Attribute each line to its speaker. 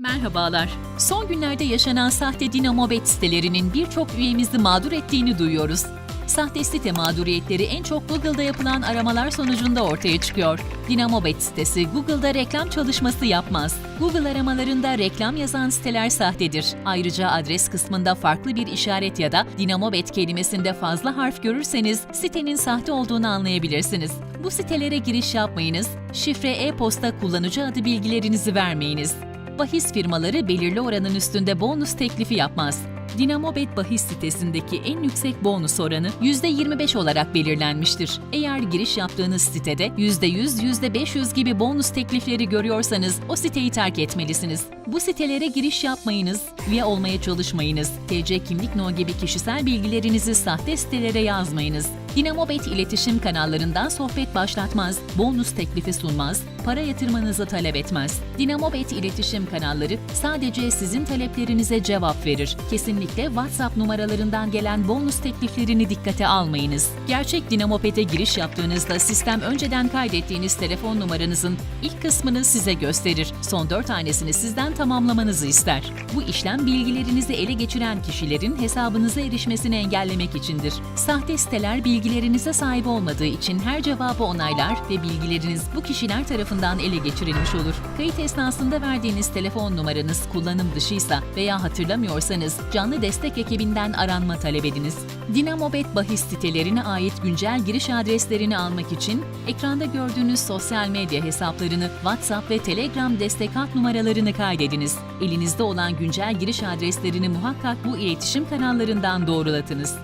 Speaker 1: Merhabalar. Son günlerde yaşanan sahte Dinamobet sitelerinin birçok üyemizi mağdur ettiğini duyuyoruz. Sahte site mağduriyetleri en çok Google'da yapılan aramalar sonucunda ortaya çıkıyor. Dinamobet sitesi Google'da reklam çalışması yapmaz. Google aramalarında reklam yazan siteler sahtedir. Ayrıca adres kısmında farklı bir işaret ya da Dinamobet kelimesinde fazla harf görürseniz sitenin sahte olduğunu anlayabilirsiniz. Bu sitelere giriş yapmayınız, şifre e-posta kullanıcı adı bilgilerinizi vermeyiniz bahis firmaları belirli oranın üstünde bonus teklifi yapmaz. Dinamobet bahis sitesindeki en yüksek bonus oranı %25 olarak belirlenmiştir. Eğer giriş yaptığınız sitede %100, %500 gibi bonus teklifleri görüyorsanız o siteyi terk etmelisiniz. Bu sitelere giriş yapmayınız, üye olmaya çalışmayınız. TC kimlik no gibi kişisel bilgilerinizi sahte sitelere yazmayınız. Dinamobet iletişim kanallarından sohbet başlatmaz, bonus teklifi sunmaz, para yatırmanızı talep etmez. Dinamobet iletişim kanalları sadece sizin taleplerinize cevap verir. Kesinlikle WhatsApp numaralarından gelen bonus tekliflerini dikkate almayınız. Gerçek Dinamobet'e giriş yaptığınızda sistem önceden kaydettiğiniz telefon numaranızın ilk kısmını size gösterir. Son 4 tanesini sizden tamamlamanızı ister. Bu işlem bilgilerinizi ele geçiren kişilerin hesabınıza erişmesini engellemek içindir. Sahte siteler bilgilerinize sahip olmadığı için her cevabı onaylar ve bilgileriniz bu kişiler tarafından ele geçirilmiş olur. Kayıt esnasında verdiğiniz telefon numaranız kullanım dışıysa veya hatırlamıyorsanız canlı destek ekibinden aranma talep ediniz. Dinamobet bahis sitelerine ait güncel giriş adreslerini almak için ekranda gördüğünüz sosyal medya hesaplarını, WhatsApp ve Telegram destek hat numaralarını kaydediniz. Elinizde olan güncel giriş adreslerini muhakkak bu iletişim kanallarından doğrulatınız.